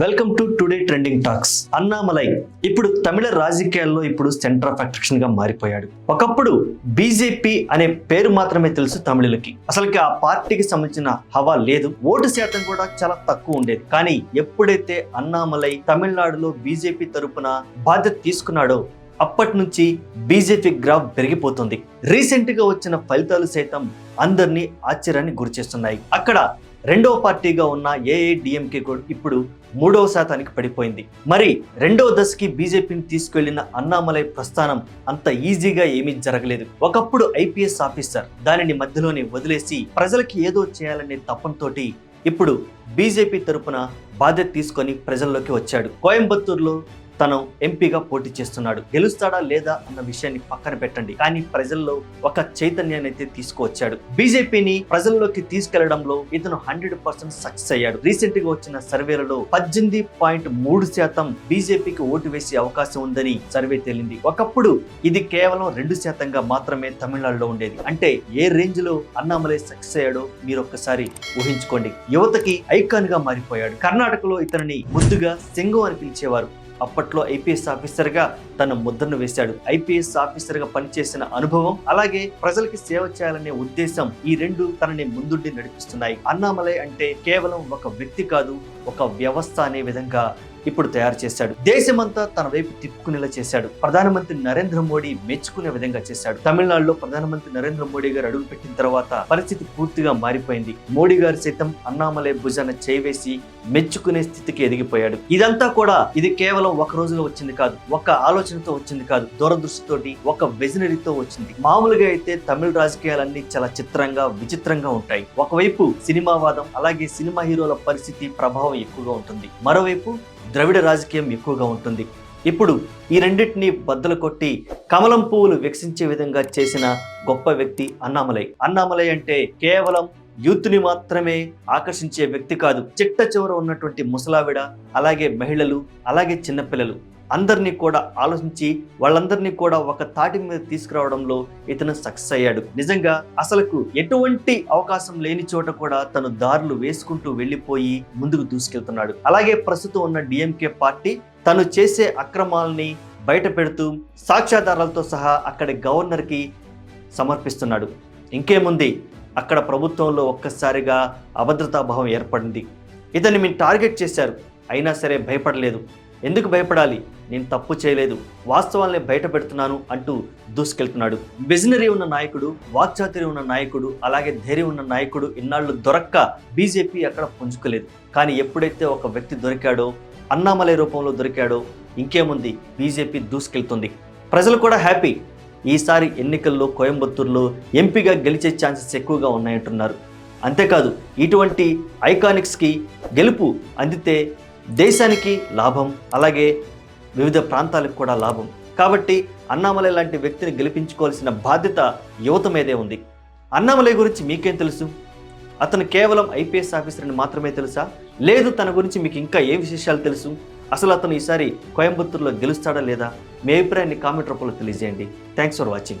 Welcome to today trending talks Annamalai. ఇప్పుడు తమిళ రాజకీయాల్లో ఇప్పుడు సెంటర్ ఆఫ్ అట్రాక్షన్గా మారిపోయాడు. ఒకప్పుడు బీజేపీ అనే పేరు మాత్రమే తెలుసు తమిళులకి. అసలుకి ఆ పార్టీకి సంబంధించిన హవా లేదు. ఓటు శాతం కూడా చాలా తక్కువ ఉండేది. కానీ ఎప్పుడైతే అన్నామలై తమిళనాడులో బీజేపీ తరపున బాధ్యత తీసుకున్నాడో అప్పటి నుంచి బీజేపీ గ్రాఫ్ పెరిగిపోతుంది. రీసెంట్గా వచ్చిన ఫలితాలు సైతం అందరినీ ఆశ్చర్యాన్ని గురిచేస్తున్నాయి. అక్కడ రెండవ పార్టీగా ఉన్న ఏఐడిఎంకే కూడా ఇప్పుడు మూడవ శాతానికి పడిపోయింది. మరి రెండో దశకి బీజేపీని తీసుకెళ్ళిన అన్నామలై ప్రస్థానం అంత ఈజీగా ఏమీ జరగలేదు. ఒకప్పుడు ఐపీఎస్ ఆఫీసర్ దానిని మధ్యలోనే వదిలేసి ప్రజలకి ఏదో చేయాలనే తపంతోటి ఇప్పుడు బీజేపీ తరపున బాధ్యత తీసుకొని ప్రజల్లోకి వచ్చాడు. కోయంబత్తూరులో తను ఎంపీగా పోటీ చేస్తున్నాడు. గెలుస్తాడా లేదా అన్న విషయాన్ని పక్కన పెట్టండి. కానీ ప్రజల్లో ఒక చైతన్యాన్ని అయితే తీసుకువచ్చాడు. బీజేపీని ప్రజల్లోకి తీసుకెళ్ళడంలో ఇతను హండ్రెడ్ పర్సెంట్ సక్సెస్ అయ్యాడు. రీసెంట్గా వచ్చిన సర్వేలలో పద్దెనిమిది పాయింట్ మూడు శాతం బీజేపీకి ఓటు వేసే అవకాశం ఉందని సర్వే తేలింది. ఒకప్పుడు ఇది కేవలం రెండు శాతంగా మాత్రమే తమిళనాడులో ఉండేది. అంటే ఏ రేంజ్లో అన్నామలై సక్సెస్ అయ్యాడో మీరు ఒక్కసారి ఊహించుకోండి. యువతకి ఐకాన్గా మారిపోయాడు. కర్ణాటకలో ఇతనిని ముద్దుగా సింగం అని పిలిచేవారు. అప్పట్లో ఐపీఎస్ ఆఫీసర్గా తన ముద్రను వేశాడు. ఐపీఎస్ ఆఫీసర్గా పనిచేసిన అనుభవం అలాగే ప్రజలకి సేవ చేయాలనే ఉద్దేశం ఈ రెండు తనని ముందుండి నడిపిస్తున్నాయి. అన్నామలై అంటే కేవలం ఒక వ్యక్తి కాదు ఒక వ్యవస్థ అనే విధంగా ఇప్పుడు తయారు చేశాడు. దేశమంతా తన వైపు తిప్పుకునేలా చేశాడు. ప్రధానమంత్రి నరేంద్ర మోడీ మెచ్చుకునే విధంగా చేశాడు. తమిళనాడులో ప్రధానమంత్రి నరేంద్ర మోడీ గారు అడుగు పెట్టిన తర్వాత పరిస్థితి పూర్తిగా మారిపోయింది. మోడీ గారు సైతం అన్నామలై భుజాన చేవేసి మెచ్చుకునే స్థితికి ఎదిగిపోయాడు. ఇదంతా కూడా ఇది కేవలం ఒక రోజులో వచ్చింది కాదు. ఒక ఆలోచనతో వచ్చింది కాదు. దూరదృష్టితోటి ఒక విజనరీతో వచ్చింది. మామూలుగా అయితే తమిళ రాజకీయాలన్నీ చాలా చిత్రంగా విచిత్రంగా ఉంటాయి. ఒకవైపు సినిమావాదం అలాగే సినిమా హీరోల పరిస్థితి ప్రభావం ఎక్కువగా ఉంటుంది. మరోవైపు ద్రవిడ రాజకీయం ఎక్కువగా ఉంటుంది. ఇప్పుడు ఈ రెండింటిని బద్దలు కొట్టి కమలం పువ్వులు వికసించే విధంగా చేసిన గొప్ప వ్యక్తి అన్నామలై. అన్నామలై అంటే కేవలం యూత్ని మాత్రమే ఆకర్షించే వ్యక్తి కాదు. చిట్ట చివర ఉన్నటువంటి ముసలావిడ అలాగే మహిళలు అలాగే చిన్నపిల్లలు. అందరినీ కూడా ఆలోచించి వాళ్ళందరినీ కూడా ఒక తాటి మీద తీసుకురావడంలో ఇతను సక్సెస్ అయ్యాడు. నిజంగా అసలుకు ఎటువంటి అవకాశం లేని చోట కూడా తను దారులు వేసుకుంటూ వెళ్ళిపోయి ముందుకు దూసుకెళ్తున్నాడు. అలాగే ప్రస్తుతం ఉన్న డిఎంకే పార్టీ తను చేసే అక్రమాలని బయట పెడుతూ సాక్ష్యాధారాలతో సహా అక్కడి గవర్నర్కి సమర్పిస్తున్నాడు. ఇంకేముంది? అక్కడ ప్రభుత్వంలో ఒక్కసారిగా అభద్రతాభావం ఏర్పడింది. ఇతన్ని మీరు టార్గెట్ చేశారు. అయినా సరే భయపడలేదు. ఎందుకు భయపడాలి? నేను తప్పు చేయలేదు. వాస్తవాల్ని బయట పెడుతున్నాను అంటూ దూసుకెళ్తున్నాడు. విజనరీ ఉన్న నాయకుడు వాక్చాతురి ఉన్న నాయకుడు అలాగే ధైర్యం ఉన్న నాయకుడు ఇన్నాళ్ళు దొరక్క బీజేపీ అక్కడ పుంజుకోలేదు. కానీ ఎప్పుడైతే ఒక వ్యక్తి దొరికాడో అన్నామలై రూపంలో దొరికాడో ఇంకేముంది? బీజేపీ దూసుకెళ్తుంది. ప్రజలు కూడా హ్యాపీ. ఈసారి ఎన్నికల్లో కోయంబత్తూరులో ఎంపీగా గెలిచే ఛాన్సెస్ ఎక్కువగా ఉన్నాయంటున్నారు. అంతేకాదు ఇటువంటి ఐకానిక్స్కి గెలుపు అందితే దేశానికి లాభం అలాగే వివిధ ప్రాంతాలకు కూడా లాభం. కాబట్టి అన్నామలై లాంటి వ్యక్తిని గెలిపించుకోవాల్సిన బాధ్యత యువత మీదే ఉంది. అన్నామలై గురించి మీకేం తెలుసు? అతను కేవలం ఐపీఎస్ ఆఫీసర్ అని మాత్రమే తెలుసా? లేదు తన గురించి మీకు ఇంకా ఏ విశేషాలు తెలుసు? అసలు అతను ఈసారి కోయంబత్తూరులో గెలుస్తాడా లేదా? మీ అభిప్రాయాన్ని కామెంట్ రూపంలో తెలియజేయండి. Thanks for watching